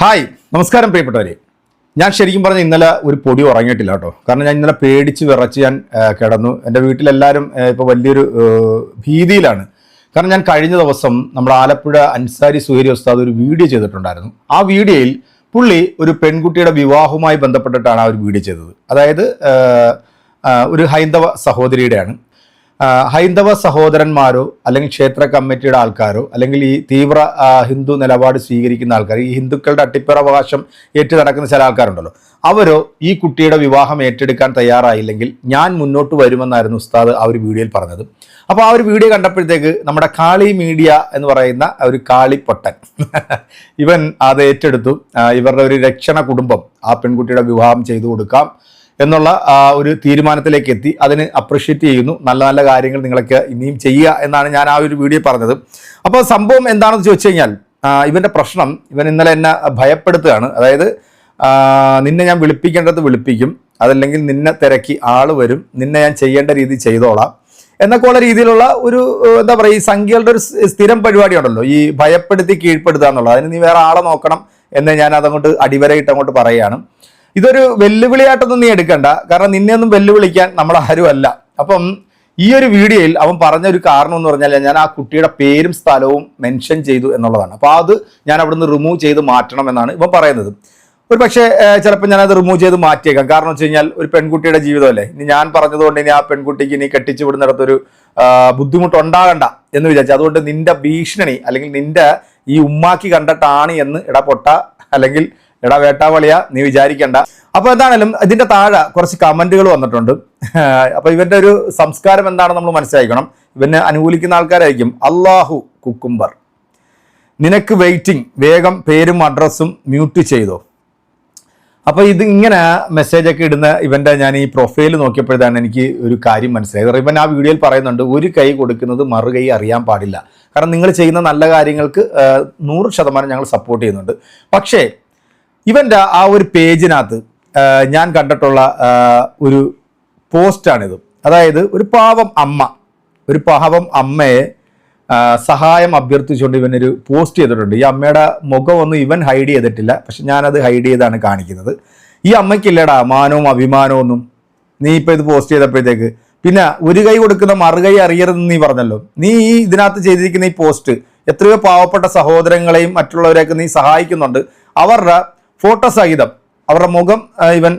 Hi നമസ്കാരം പ്രിയപ്പെട്ടവരെ. ഞാൻ ശരിക്കും പറഞ്ഞ ഇന്നലെ ഒരു പൊടി ഉറങ്ങിയിട്ടില്ല കേട്ടോ. കാരണം ഞാൻ ഇന്നലെ പേടിച്ച് വിറച്ച് ഞാൻ കിടന്നു. എന്റെ വീട്ടിലെല്ലാവരും ഇപ്പോൾ വലിയൊരു ഭീതിയിലാണ്. കാരണം ഞാൻ കഴിഞ്ഞ ദിവസം നമ്മുടെ ആലപ്പുഴ അൻസാരി സുഹരി ഉസ്താദ് ഒരു വീഡിയോ ചെയ്തിട്ടുണ്ടായിരുന്നു. ആ വീഡിയോയിൽ പുള്ളി ഒരു പെൺകുട്ടിയുടെ വിവാഹവുമായി ബന്ധപ്പെട്ടിട്ടാണ് ആ ഒരു വീഡിയോ ചെയ്തത്. അതായത് ഒരു ഹൈന്ദവ സഹോദരിയുടെയാണ്. ഹൈന്ദവ സഹോദരന്മാരോ അല്ലെങ്കിൽ ക്ഷേത്ര കമ്മിറ്റിയുടെ ആൾക്കാരോ അല്ലെങ്കിൽ ഈ തീവ്ര ഹിന്ദു നിലപാട് സ്വീകരിക്കുന്ന ആൾക്കാർ ഈ ഹിന്ദുക്കളുടെ അട്ടിപ്പറവകാശം ഏറ്റു നടക്കുന്ന ചില ആൾക്കാരുണ്ടല്ലോ അവരോ ഈ കുട്ടിയുടെ വിവാഹം ഏറ്റെടുക്കാൻ തയ്യാറായില്ലെങ്കിൽ ഞാൻ മുന്നോട്ട് വരുമെന്നായിരുന്നു ഉസ്താദ് ആ ഒരു വീഡിയോയിൽ പറഞ്ഞത്. അപ്പോൾ ആ ഒരു വീഡിയോ കണ്ടപ്പോഴത്തേക്ക് നമ്മുടെ കാളി മീഡിയ എന്ന് പറയുന്ന ഒരു കാളിപ്പൊട്ടൻ ഇവൻ അത് ഏറ്റെടുത്തു. ഇവരുടെ ഒരു രക്ഷണ കുടുംബം ആ പെൺകുട്ടിയുടെ വിവാഹം ചെയ്തു കൊടുക്കാം. എന്നുള്ള ഒരു തീരുമാനത്തിലേക്ക് എത്തി അതിന് അപ്രിഷ്യേറ്റ് ചെയ്യുന്നു. നല്ല നല്ല കാര്യങ്ങൾ നിങ്ങളൊക്കെ ഇനിയും ചെയ്യുക എന്നാണ് ഞാൻ ആ ഒരു വീഡിയോ പറഞ്ഞത്. അപ്പോൾ സംഭവം എന്താണെന്ന് ചോദിച്ചു കഴിഞ്ഞാൽ ഇവന്റെ പ്രശ്നം ഇവൻ ഇന്നലെ എന്നെ ഭയപ്പെടുത്തുകയാണ്. അതായത് നിന്നെ ഞാൻ വിളിപ്പിക്കേണ്ടത് വിളിപ്പിക്കും. അതല്ലെങ്കിൽ നിന്നെ തിരക്കി ആൾ വരും. നിന്നെ ഞാൻ ചെയ്യേണ്ട രീതി ചെയ്തോളാം. എന്നൊക്കെ ഉള്ള രീതിയിലുള്ള ഒരു എന്താ പറയുക ഈ സംഖ്യകളുടെ ഒരു സ്ഥിരം പരിപാടിയുണ്ടല്ലോ ഈ ഭയപ്പെടുത്തി കീഴ്പ്പെടുത്തുക എന്നുള്ളത്. അതിന് നീ വേറെ ആളെ നോക്കണം എന്ന് ഞാൻ അതങ്ങോട്ട് അടിവരയിട്ട് അങ്ങോട്ട് പറയുകയാണ്. ഇതൊരു വെല്ലുവിളിയായിട്ടൊന്നും നീ എടുക്കണ്ട. കാരണം നിന്നെ ഒന്നും വെല്ലുവിളിക്കാൻ നമ്മൾ ആരും അല്ല അപ്പം ഈ ഒരു വീഡിയോയിൽ അവൻ പറഞ്ഞ ഒരു കാരണം എന്ന് പറഞ്ഞാൽ ഞാൻ ആ കുട്ടിയുടെ പേരും സ്ഥലവും മെൻഷൻ ചെയ്തു എന്നുള്ളതാണ്. അപ്പോൾ അത് ഞാൻ അവിടുന്ന് റിമൂവ് ചെയ്ത് മാറ്റണം എന്നാണ് ഇവൻ പറയുന്നത്. ഒരു പക്ഷേ ചിലപ്പോൾ ഞാനത് റിമൂവ് ചെയ്ത് മാറ്റിയേക്കാം. കാരണം വെച്ച് കഴിഞ്ഞാൽ ഒരു പെൺകുട്ടിയുടെ ജീവിതമല്ലേ? ഇനി ഞാൻ പറഞ്ഞതുകൊണ്ട് ഇനി ആ പെൺകുട്ടിക്ക് ഇനി കെട്ടിച്ചു വിടുന്നിടത്തൊരു ബുദ്ധിമുട്ടുണ്ടാകണ്ട എന്ന് വിചാരിച്ചു അതുകൊണ്ട് നിന്റെ ഭീഷണി അല്ലെങ്കിൽ നിന്റെ ഈ ഉമ്മാക്കി കണ്ടിട്ടാണ് എന്ന് ഇടപൊട്ട അല്ലെങ്കിൽ എടാ വേട്ടാവളിയ നീ വിചാരിക്കണ്ട. അപ്പോൾ എന്താണേലും ഇതിന്റെ താഴെ കുറച്ച് കമന്റുകൾ വന്നിട്ടുണ്ട്. അപ്പോൾ ഇവന്റെ ഒരു സംസ്കാരം എന്താണെന്ന് നമ്മൾ മനസ്സിലാക്കണം. ഇവനെ അനുകൂലിക്കുന്ന ആൾക്കാരായിരിക്കും അള്ളാഹു കുക്കുംബർ. നിനക്ക് വെയിറ്റിംഗ് വേഗം പേരും അഡ്രസ്സും മ്യൂട്ട് ചെയ്തോ. അപ്പോൾ ഇത് ഇങ്ങനെ മെസ്സേജ് ഒക്കെ ഇടുന്ന ഇവന്റെ ഞാൻ ഈ പ്രൊഫൈൽ നോക്കിയപ്പോഴാണ് എനിക്ക് ഒരു കാര്യം മനസ്സിലായത്. ഇവൻ ആ വീഡിയോയിൽ പറയുന്നുണ്ട് ഒരു കൈ കൊടുക്കുന്നത് മറു കൈ അറിയാൻ പാടില്ല. കാരണം നിങ്ങൾ ചെയ്യുന്ന നല്ല കാര്യങ്ങൾക്ക് നൂറ് ശതമാനം ഞങ്ങൾ സപ്പോർട്ട് ചെയ്യുന്നുണ്ട്. പക്ഷേ ഇവന്റെ ആ ഒരു പേജിനകത്ത് ഞാൻ കണ്ടിട്ടുള്ള ഒരു പോസ്റ്റാണിത്. അതായത് ഒരു പാവം അമ്മ ഒരു പാവം അമ്മയെ സഹായം അഭ്യർത്ഥിച്ചുകൊണ്ട് ഇവനൊരു പോസ്റ്റ് ചെയ്തിട്ടുണ്ട്. ഈ അമ്മയുടെ മുഖമൊന്നും ഇവൻ ഹൈഡ് ചെയ്തിട്ടില്ല പക്ഷെ ഞാനത് ഹൈഡ് ചെയ്താണ് കാണിക്കുന്നത്. ഈ അമ്മയ്ക്കില്ലടാ മാനവും അഭിമാനവും ഒന്നും? നീ ഇപ്പം ഇത് പോസ്റ്റ് ചെയ്തപ്പോഴത്തേക്ക് പിന്നെ ഒരു കൈ കൊടുക്കുന്ന മറുകൈ അറിയരുതെന്ന് നീ പറഞ്ഞല്ലോ. നീ ഈ ഇതിനകത്ത് ചെയ്തിരിക്കുന്ന ഈ പോസ്റ്റ് എത്രയോ പാവപ്പെട്ട സഹോദരങ്ങളെയും മറ്റുള്ളവരെയൊക്കെ നീ സഹായിക്കുന്നുണ്ട്. അവരുടെ ഫോട്ടോ സഹിതം അവരുടെ മുഖം ഇവൻ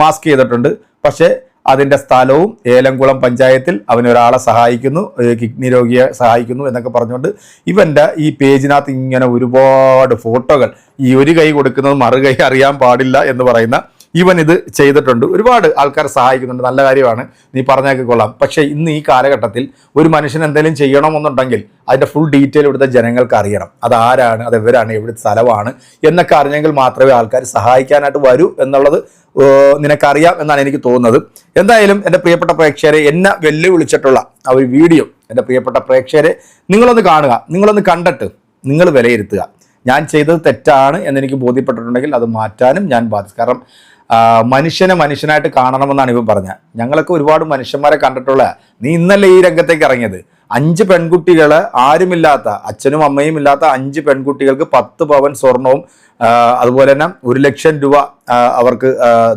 മാസ്ക് ചെയ്തിട്ടുണ്ട്. പക്ഷേ അതിന്റെ സ്ഥലവും ഏലംകുളം പഞ്ചായത്തിൽ അവനൊരാളെ സഹായിക്കുന്നു കിഡ്നി രോഗിയെ സഹായിക്കുന്നു എന്നൊക്കെ പറഞ്ഞുകൊണ്ട് ഇവന്റെ ഈ പേജിനകത്ത് ഇങ്ങനെ ഒരുപാട് ഫോട്ടോകൾ ഈ ഒരു കൈ കൊടുക്കുന്നത് മറുകൈ അറിയാൻ പാടില്ല എന്ന് പറയുന്ന ഇവൻ ഇത് ചെയ്തിട്ടുണ്ട്. ഒരുപാട് ആൾക്കാർ സഹായിക്കുന്നുണ്ട്. നല്ല കാര്യമാണ്. നീ പറഞ്ഞൊക്കെ കൊള്ളാം. പക്ഷേ ഇന്ന് ഈ കാലഘട്ടത്തിൽ ഒരു മനുഷ്യൻ എന്തെങ്കിലും ചെയ്യണമെന്നുണ്ടെങ്കിൽ അതിന്റെ ഫുൾ ഡീറ്റെയിൽ ഇവിടുത്തെ ജനങ്ങൾക്ക് അറിയണം. അത് ആരാണ് അത് എവരാണ് എവിടെ സ്ഥലമാണ് എന്നൊക്കെ അറിഞ്ഞെങ്കിൽ മാത്രമേ ആൾക്കാർ സഹായിക്കാനായിട്ട് വരൂ എന്നുള്ളത് നിനക്കറിയാം എന്നാണ് എനിക്ക് തോന്നുന്നത്. എന്തായാലും എന്റെ പ്രിയപ്പെട്ട പ്രേക്ഷകരെ എന്നെ വെല്ലുവിളിച്ചിട്ടുള്ള ആ ഒരു വീഡിയോ എന്റെ പ്രിയപ്പെട്ട പ്രേക്ഷകരെ നിങ്ങളൊന്ന് കാണുക. നിങ്ങളൊന്ന് കണ്ടിട്ട് നിങ്ങൾ വിലയിരുത്തുക. ഞാൻ ചെയ്തത് തെറ്റാണ് എന്നെനിക്ക് ബോധ്യപ്പെട്ടിട്ടുണ്ടെങ്കിൽ അത് മാറ്റാനും ഞാൻ ബാധിച്ചു കാരണം മനുഷ്യനെ മനുഷ്യനായിട്ട് കാണണമെന്നാണ് ഇവൻ പറഞ്ഞത്. ഞങ്ങളൊക്കെ ഒരുപാട് മനുഷ്യന്മാരെ കണ്ടിട്ടുള്ള നീ ഇന്നലെ ഈ രംഗത്തേക്ക് ഇറങ്ങിയത്? അഞ്ച് പെൺകുട്ടികൾ ആരുമില്ലാത്ത അച്ഛനും അമ്മയും ഇല്ലാത്ത അഞ്ച് പെൺകുട്ടികൾക്ക് പത്ത് പവൻ സ്വർണവും അതുപോലെ തന്നെ ഒരു ലക്ഷം രൂപ അവർക്ക്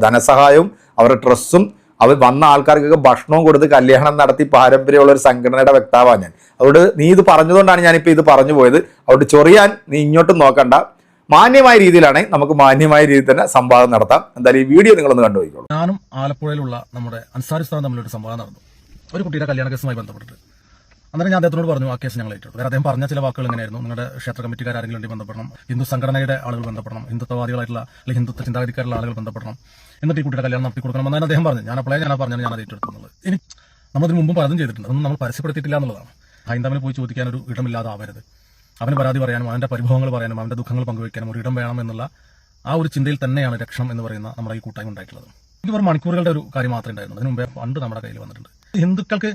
ധനസഹായവും അവരുടെ ഡ്രസ്സും അവർ വന്ന ആൾക്കാർക്കൊക്കെ ഭക്ഷണവും കൊടുത്ത് കല്യാണം നടത്തി പാരമ്പര്യമുള്ള ഒരു സംഘടനയുടെ വ്യക്താവാണ് ഞാൻ. അതുകൊണ്ട് നീ ഇത് പറഞ്ഞതുകൊണ്ടാണ് ഞാനിപ്പോൾ ഇത് പറഞ്ഞു പോയത്. അതുകൊണ്ട് ചൊറിയാൻ നീ ഇങ്ങോട്ടും നോക്കണ്ട. മാന്യമായ രീതിയിലാണ് നമുക്ക് മാന്യമായ രീതിയിൽ തന്നെ സംവാദം നടത്താം. എന്തായാലും ഈ വീഡിയോ നിങ്ങളൊന്ന് കണ്ടുപോയിക്കോളൂ ഞാനും ആലപ്പുഴയിലുള്ള നമ്മുടെ അൻസാരി സ്ഥാനം തമ്മിലൊരു സംവാദം നടന്നു. ഒരു കുട്ടിയുടെ കല്യാണ കേസുമായി ബന്ധപ്പെട്ടിട്ട്. അന്നേരം ഞാൻ അദ്ദേഹത്തിനോട് പറഞ്ഞു ആ കേസ് ഞങ്ങൾ ഏറ്റെടുത്തു അദ്ദേഹം പറഞ്ഞ ചില വാക്കുകൾ എങ്ങനെയായിരുന്നു നിങ്ങളുടെ ക്ഷേത്ര കമ്മിറ്റിക്കാർ ആരെങ്കിലും വേണ്ടി ബന്ധപ്പെടണം. ഹിന്ദു സംഘടനയുടെ ആളുകൾ ബന്ധപ്പെടണം. ഹിന്ദുത്വവാദികളായിട്ടുള്ള അല്ലെങ്കിൽ ഹിന്ദുത്വ ചിന്താഗതിക്കാരുള്ള ആളുകൾ ബന്ധപ്പെടണം. എന്നിട്ട് ഈ കുട്ടിയുടെ കല്യാണം നടത്തി കൊടുക്കണം എന്നാണ് അദ്ദേഹം പറഞ്ഞു ഞാൻ അപ്പോഴേ ഞാൻ പറഞ്ഞു ഞാൻ അത് എന്നുള്ളത് ഇനി നമ്മളതിന് മുമ്പും പലതും ചെയ്തിട്ടുണ്ട്. അതൊന്നും നമ്മൾ പരസ്യപ്പെടുത്തിയിട്ടില്ല എന്നുള്ളതാണ്. ഹൈന്ദവനെ പോയി ചോദിക്കാൻ ഒരു ഇടമില്ലാതാവരുത്. അവന് പരാതി പറയാനും അവന്റെ പരിഭവങ്ങൾ പറയാനും അവന്റെ ദുഃഖങ്ങൾ പങ്കുവയ്ക്കാനും ഒരു ഇടം വേണം എന്നുള്ള ആ ഒരു ചിന്തയിൽ തന്നെയാണ് രക്ഷണം എന്ന് പറയുന്ന നമ്മുടെ ഈ കൂട്ടായ്മ ഉണ്ടായിട്ടുള്ളത്. ഇത് വെറും മണിക്കൂറുകളുടെ ഒരു കാര്യം മാത്രമേ ഉണ്ടായിരുന്നു അതിന് മുമ്പേ ഫണ്ട് നമ്മുടെ കയ്യിൽ വന്നിട്ടുണ്ട്. ഹിന്ദുക്കൾക്ക്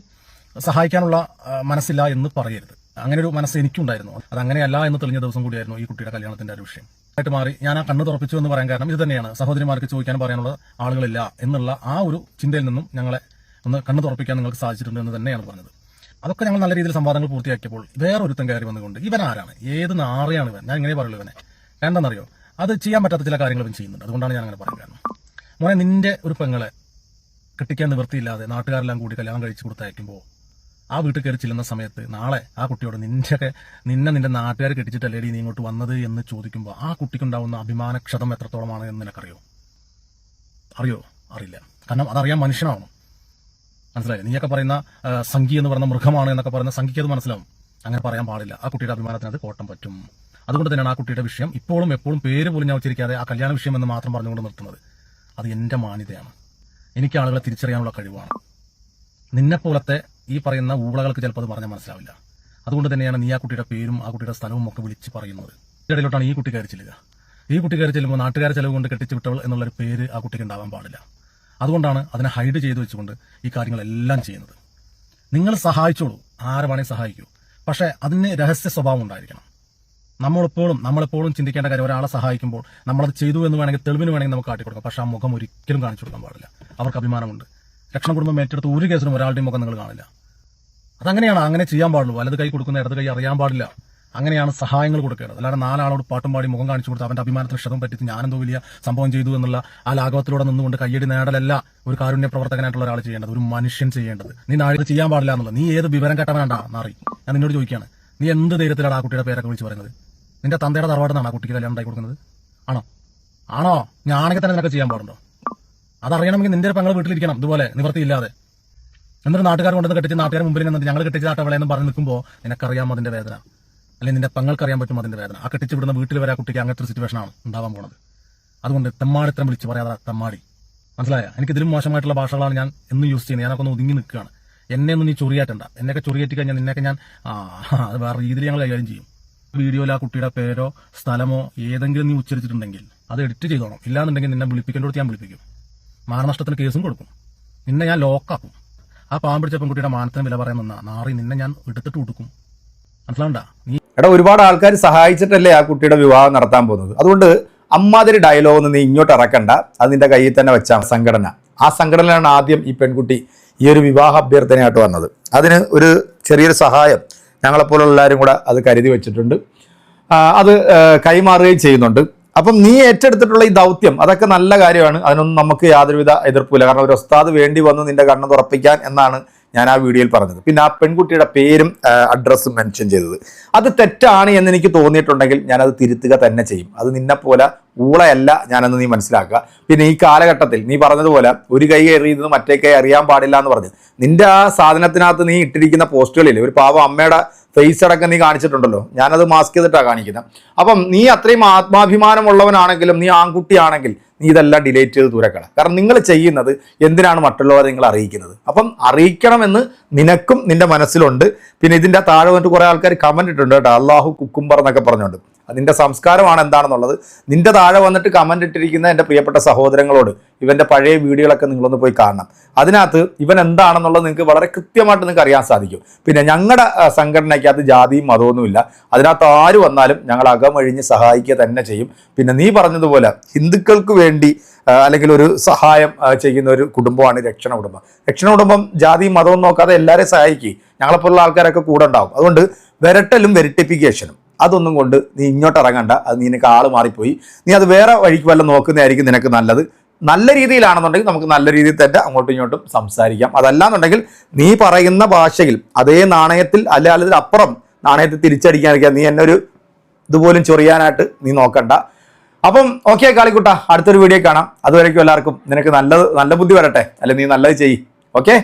സഹായിക്കാനുള്ള മനസ്സില്ല എന്ന് പറയരുത്. അങ്ങനെ ഒരു മനസ്സ് എനിക്കുണ്ടായിരുന്നു. അത് അങ്ങനെയല്ല എന്ന് തെളിഞ്ഞ ദിവസം കൂടിയായിരുന്നു ഈ കുട്ടിയുടെ കല്യാണത്തിന്റെ ഒരു വിഷയം. ആയിട്ട് മാറി ഞാൻ ആ കണ്ണ് തുറപ്പിച്ചു എന്ന് പറയാൻ കാരണം ഇത് തന്നെയാണ്. സഹോദരിമാർക്ക് ചോദിക്കാൻ പറയാനുള്ള ആളുകളില്ല എന്നുള്ള ആ ഒരു ചിന്തയിൽ നിന്നും ഞങ്ങളെ ഒന്ന് കണ്ണു തുറപ്പിക്കാൻ നിങ്ങൾക്ക് സാധിച്ചിട്ടുണ്ട് എന്ന് തന്നെയാണ് പറഞ്ഞത്. അതൊക്കെ ഞങ്ങൾ നല്ല രീതിയിൽ സംവാദങ്ങൾ പൂർത്തിയാക്കിയപ്പോൾ വേറൊരുത്തൻ കയറി വന്നുകൊണ്ട് ഇവൻ ആരാണ്? ഏത് നാറിയാണ് ഇവൻ? ഞാൻ ഇങ്ങനെ പറയുള്ളൂ ഇവനെ. എന്താണെന്നറിയോ? അത് ചെയ്യാൻ പറ്റാത്ത ചില കാര്യങ്ങൾ ഇവൻ ചെയ്യുന്നുണ്ട്. അതുകൊണ്ടാണ് ഞാൻ അങ്ങനെ പറയുന്നത് മോനെ നിന്റെ ഒരു പെങ്ങളെ കെട്ടിക്കാൻ നിവൃത്തിയില്ലാതെ നാട്ടുകാരെല്ലാം കൂടി കല്യാണം കഴിച്ചു കൊടുത്തയക്കുമ്പോൾ ആ വീട്ടിൽ കയറി ചെല്ലുന്ന സമയത്ത് നാളെ ആ കുട്ടിയോട് നിന്റെ നിന്നെ നിന്റെ നാട്ടുകാർ കെട്ടിച്ചിട്ടല്ലേ നീ ഇങ്ങോട്ട് വന്നത് എന്ന് ചോദിക്കുമ്പോൾ ആ കുട്ടിക്കുണ്ടാവുന്ന അഭിമാനക്ഷതം എത്രത്തോളമാണ് എന്ന് നിനക്കറിയോ? അറിയോ? അറിയില്ല. കാരണം അതറിയാൻ മനുഷ്യനാവണം. മനസ്സിലായി? നീയൊക്കെ പറയുന്ന സംഖ്യ എന്ന് പറയുന്ന മൃഗമാണ് എന്നൊക്കെ പറയുന്ന സംഖ്യയ്ക്ക് അത് മനസ്സിലാവും. അങ്ങനെ പറയാൻ പാടില്ല. ആ കുട്ടിയുടെ അഭിമാനത്തിന് അത് കോട്ടം പറ്റും. അതുകൊണ്ട് തന്നെയാണ് ആ കുട്ടിയുടെ വിഷയം ഇപ്പോഴും എപ്പോഴും പേര് പോലും ഞാൻ ഉച്ചരിക്കാതെ ആ കല്യാണ വിഷയം എന്ന് മാത്രം പറഞ്ഞുകൊണ്ട് നിർത്തുന്നത്. അത് എന്റെ മാന്യതയാണ്. എനിക്ക് ആളുകളെ തിരിച്ചറിയാനുള്ള കഴിവാണ്. നിന്നെപ്പോലത്തെ ഈ പറയുന്ന ഊളകൾക്ക് ചിലപ്പോൾ അത് പറഞ്ഞാൽ മനസ്സിലാവില്ല. അതുകൊണ്ട് തന്നെയാണ് നീ ആ കുട്ടിയുടെ പേരും ആ കുട്ടിയുടെ സ്ഥലവും ഒക്കെ വിളിച്ച് പറയുന്നത്. ഇടയിലോട്ടാണ് ഈ കുട്ടി കയറി ചെല്ലുക. ഈ കുട്ടി കയറി ചെല്ലുമ്പോൾ നാട്ടുകാരെ ചെലവ് കൊണ്ട് കെട്ടിച്ചു വിട്ടവൾ എന്നുള്ളൊരു പേര് ആ കുട്ടിക്ക് ഉണ്ടാവാൻ പാടില്ല. അതുകൊണ്ടാണ് അതിനെ ഹൈഡ് ചെയ്ത് വെച്ചുകൊണ്ട് ഈ കാര്യങ്ങളെല്ലാം ചെയ്യുന്നത്. നിങ്ങൾ സഹായിച്ചോളൂ. ആരെ വേണമെങ്കിൽ സഹായിക്കൂ. പക്ഷേ അതിന് രഹസ്യ സ്വഭാവം ഉണ്ടായിരിക്കണം. നമ്മളെപ്പോഴും നമ്മളെപ്പോഴും ചിന്തിക്കേണ്ട കാര്യം ഒരാളെ സഹായിക്കുമ്പോൾ നമ്മളത് ചെയ്തു എന്ന് വേണമെങ്കിൽ തെളിവിന് വേണമെങ്കിൽ നമുക്ക് കാട്ടി കാട്ടിക്കൊടുക്കാം. പക്ഷേ ആ മുഖം ഒരിക്കലും കാണിച്ചു കൊടുക്കാൻ പാടില്ല. അവർക്ക് അഭിമാനമുണ്ട്. രക്ഷണ കുടുംബം ഏറ്റെടുത്ത് ഒരു കേസിലും ഒരാളുടെയും മുഖം നിങ്ങൾ കാണില്ല. അതങ്ങനെയാണ് അങ്ങനെ ചെയ്യാൻ പാടുള്ളൂ. വലത് കൈ കൊടുക്കുന്ന ഇടത് കൈ അറിയാൻ പാടില്ല. അങ്ങനെയാണ് സഹായങ്ങൾ കൊടുക്കേണ്ടത്. അല്ലാതെ നാലാളോട് പാട്ടും പാടി മുഖം കാണിച്ചു കൊടുത്ത് അവന്റെ അഭിമാനത്തിന് ക്ഷതം ഞാൻ ഞാനെന്തോ വലിയ സംഭവം ചെയ്തു എന്നുള്ള ആ ലാഘവത്തിലൂടെ നിന്നുകൊണ്ട് കയ്യടി നേടലല്ല ഒരു കാരുണ്യ പ്രവർത്തകനായിട്ടുള്ള ഒരാൾ ചെയ്യേണ്ടത് ഒരു മനുഷ്യൻ ചെയ്യേണ്ടത്. നീ നാളെ ചെയ്യാൻ പാടില്ല എന്നുള്ളത്. നീ ഏത് വിവരം കെട്ടവനാണ്ടാ നാറി. ഞാൻ നിന്നോട് ചോദിക്കുകയാണ് നീ എന്ത് ധൈര്യത്തിലാണ് ആ കുട്ടിയുടെ പേരൊക്കെ വിളിച്ച് പറയുന്നത്? നിന്റെ തന്തയുടെ തറവാടെന്നാണ് ആ കുട്ടിക്ക് കല്യാണം ഉണ്ടായി കൊടുക്കുന്നത്? ആണോ? ആണോ? ഞാണെങ്കിൽ തന്നെ നിനക്ക് ചെയ്യാൻ പാടുണ്ടോ? അതറിയണമെങ്കിൽ നിന്റെ പെങ്ങൾ വീട്ടിലിരിക്കണം ഇതുപോലെ നിവർത്തിയില്ലാതെ. എന്നൊരു നാട്ടുകാർ കൊണ്ടുവന്ന് കെട്ടിച്ച് നാട്ടുകാർ മുമ്പിൽ നിന്നിട്ട് ഞങ്ങൾ കെട്ടിച്ച് ആട്ടവളെന്ന് പറഞ്ഞ് നിൽക്കുമ്പോൾ നിനക്കറിയാം അതിന്റെ വേദന? അല്ലെങ്കിൽ നിന്റെ തങ്ങൾക്ക് അറിയാൻ പറ്റും അതിന്റെ വേദന. ആ കെട്ടിച്ച് വിടുന്ന വീട്ടിൽ വരെ കുട്ടിക്ക് അങ്ങനത്തെ ഒരു സിറ്റുവേഷനാണ് ഉണ്ടാവാൻ പോണത്. അതുകൊണ്ട് തെമ്മാടിത്തരം വിളിച്ച് പറയാതെ തെമ്മാടി. മനസ്സിലായ? എനിക്ക് ഇതിലും മോശമായിട്ടുള്ള ഭാഷകളാണ് ഞാൻ എന്നും യൂസ് ചെയ്യുന്നത്. ഞാനൊക്കെ ഒന്ന് ഒതുങ്ങി നിൽക്കുകയാണ്. എന്നെ ഒന്നും നീ ചൊറിയാറ്റണ്ട. എന്നെയൊക്കെ ചൊറിയേറ്റി കഴിഞ്ഞാൽ നിന്നെയൊക്കെ ഞാൻ അത് വേറെ രീതിയിൽ ഞങ്ങൾ കൈകാര്യം ചെയ്യും. വീഡിയോയിൽ ആ കുട്ടിയുടെ പേരോ സ്ഥലമോ ഏതെങ്കിലും നീ ഉച്ചരിച്ചിട്ടുണ്ടെങ്കിൽ അത് എഡിറ്റ് ചെയ്തോണം. ഇല്ലാന്നുണ്ടെങ്കിൽ നിന്നെ വിളിപ്പിക്കേണ്ടടുത്ത് ഞാൻ വിളിപ്പിക്കും. മാനനഷ്ടത്തിന് കേസും കൊടുക്കും. നിന്നെ ഞാൻ ലോക്കാക്കും ആ പാമ്പിടിച്ച പെൺകുട്ടിയുടെ മാനത്തിന് വില പറയാൻ നിന്നാ. നാറി നിന്നെ ഞാൻ എടുത്തിട്ട് കൊടുക്കും മനസ്സിലാവണ്ട? എടാ ഒരുപാട് ആൾക്കാർ സഹായിച്ചിട്ടല്ലേ ആ കുട്ടിയുടെ വിവാഹം നടത്താൻ പോകുന്നത്. അതുകൊണ്ട് അമ്മാതിരി ഡയലോഗ് ഒന്നും നീ ഇങ്ങോട്ട് ഇറക്കണ്ട. അത് നിന്റെ കയ്യിൽ തന്നെ വെച്ച സംഘടന. ആ സംഘടനയാണ് ആദ്യം ഈ പെൺകുട്ടി ഈ ഒരു വിവാഹ അഭ്യർത്ഥനയായിട്ട് വന്നത്. അതിന് ഒരു ചെറിയൊരു സഹായം ഞങ്ങളെപ്പോലുള്ള എല്ലാവരും കൂടെ അത് കരുതി വെച്ചിട്ടുണ്ട്. അത് കൈമാറുകയും ചെയ്യുന്നുണ്ട്. അപ്പം നീ ഏറ്റെടുത്തിട്ടുള്ള ഈ ദൗത്യം അതൊക്കെ നല്ല കാര്യമാണ്. അതിനൊന്നും നമുക്ക് യാതൊരുവിധ എതിർപ്പില്ല കാരണം ഒരു ഒസ്താദ് വേണ്ടി വന്ന് നിന്റെ കണ്ണ് തുറപ്പിക്കാൻ എന്നാണ് ഞാൻ ആ വീഡിയോയിൽ പറഞ്ഞത്. പിന്നെ ആ പെൺകുട്ടിയുടെ പേരും അഡ്രസ്സും മെൻഷൻ ചെയ്തത്. അത് തെറ്റാണ് എന്ന് എനിക്ക് തോന്നിയിട്ടുണ്ടെങ്കിൽ ഞാനത് തിരുത്തുക തന്നെ ചെയ്യും. അത് നിന്നെപ്പോലെ ഊളയല്ല ഞാനെന്ന് നീ മനസ്സിലാക്കുക. പിന്നെ ഈ കാലഘട്ടത്തിൽ നീ പറഞ്ഞതുപോലെ ഒരു കൈ എറിയുന്നത് മറ്റേ കൈ അറിയാൻ പാടില്ല എന്ന് പറഞ്ഞു. നിന്റെ ആ സാധനത്തിനകത്ത് നീ ഇട്ടിരിക്കുന്ന പോസ്റ്റുകളിൽ ഒരു പാവം അമ്മയുടെ ഫേസ് അടക്കം നീ കാണിച്ചിട്ടുണ്ടല്ലോ. ഞാനത് മാസ്ക് ചെയ്തിട്ടാണ് കാണിക്കുന്നത് അപ്പം നീ അത്രയും ആത്മാഭിമാനമുള്ളവനാണെങ്കിലും നീ ആൺകുട്ടിയാണെങ്കിൽ നീ ഇതെല്ലാം ഡിലേറ്റ് ചെയ്ത് ദൂരക്കണം കാരണം നിങ്ങൾ ചെയ്യുന്നത് എന്തിനാണ് മറ്റുള്ളവരെ നിങ്ങൾ അറിയിക്കുന്നത്? അപ്പം അറിയിക്കണമെന്ന് നിനക്കും നിന്റെ മനസ്സിലുണ്ട്. പിന്നെ ഇതിന്റെ താഴെ വന്നിട്ട് കുറേ ആൾക്കാർ കമന്റ് ഇട്ടുണ്ട് കേട്ടോ. അള്ളാഹു കുക്കുംബർ എന്നൊക്കെ പറഞ്ഞുകൊണ്ട്. അതിന്റെ സംസ്കാരമാണ് എന്താണെന്നുള്ളത്. നിന്റെ താഴെ വന്നിട്ട് കമന്റ് ഇട്ടിരിക്കുന്ന എന്റെ പ്രിയപ്പെട്ട സഹോദരങ്ങളോട് ഇവന്റെ പഴയ വീഡിയോകളൊക്കെ നിങ്ങളൊന്ന് പോയി കാണണം. അതിനകത്ത് ഇവൻ എന്താണെന്നുള്ളത് നിങ്ങൾക്ക് വളരെ കൃത്യമായിട്ട് നിങ്ങൾക്ക് അറിയാൻ സാധിക്കും. പിന്നെ ഞങ്ങളുടെ സംഘടനയ്ക്കകത്ത് ജാതിയും മതമൊന്നുമില്ല അതിനകത്ത് ആര് വന്നാലും ഞങ്ങൾ അകമഴിഞ്ഞ് സഹായിക്കുക തന്നെ ചെയ്യും. പിന്നെ നീ പറഞ്ഞതുപോലെ ഹിന്ദുക്കൾക്ക് വേണ്ടി ആ, അല്ലെങ്കിൽ ഒരു സഹായം ചെയ്യുന്ന ഒരു കുടുംബമാണ് രക്ഷണ കുടുംബം. രക്ഷണ കുടുംബം ജാതിയും മതവും നോക്കാതെ എല്ലാവരെയും സഹായിക്കും ഞങ്ങളെപ്പോലുള്ള ആൾക്കാരൊക്കെ കൂടെ ഉണ്ടാവും. അതുകൊണ്ട് വിരട്ടലും വെരിട്ടിഫിക്കേഷനും അതൊന്നും കൊണ്ട് നീ ഇങ്ങോട്ട് ഇറങ്ങണ്ട. അത് നിനക്ക് ആൾ മാറിപ്പോയി. നീ അത് വേറെ വഴിക്ക് വല്ല നോക്കുന്നതായിരിക്കും നിനക്ക് നല്ലത്. നല്ല രീതിയിലാണെന്നുണ്ടെങ്കിൽ നമുക്ക് നല്ല രീതിയിൽ തന്നെ അങ്ങോട്ടും ഇങ്ങോട്ടും സംസാരിക്കാം. അതല്ലാന്നുണ്ടെങ്കിൽ നീ പറയുന്ന ഭാഷയിൽ അതേ നാണയത്തിൽ അല്ല അല്ലെങ്കിൽ അപ്പുറം നാണയത്തിൽ തിരിച്ചടിക്കാതിരിക്കുക നീ എന്നൊരു ഇതുപോലും ചൊറിയാനായിട്ട് നീ നോക്കണ്ട. അപ്പം ഓക്കെ കാളിക്കുട്ട അടുത്തൊരു വീഡിയോ കാണാം. അതുവരേക്കും എല്ലാവർക്കും നിനക്ക് നല്ലത് നല്ല ബുദ്ധി വരട്ടെ. അല്ലെ നീ നല്ലത് ചെയ്യ്. ഓക്കെ?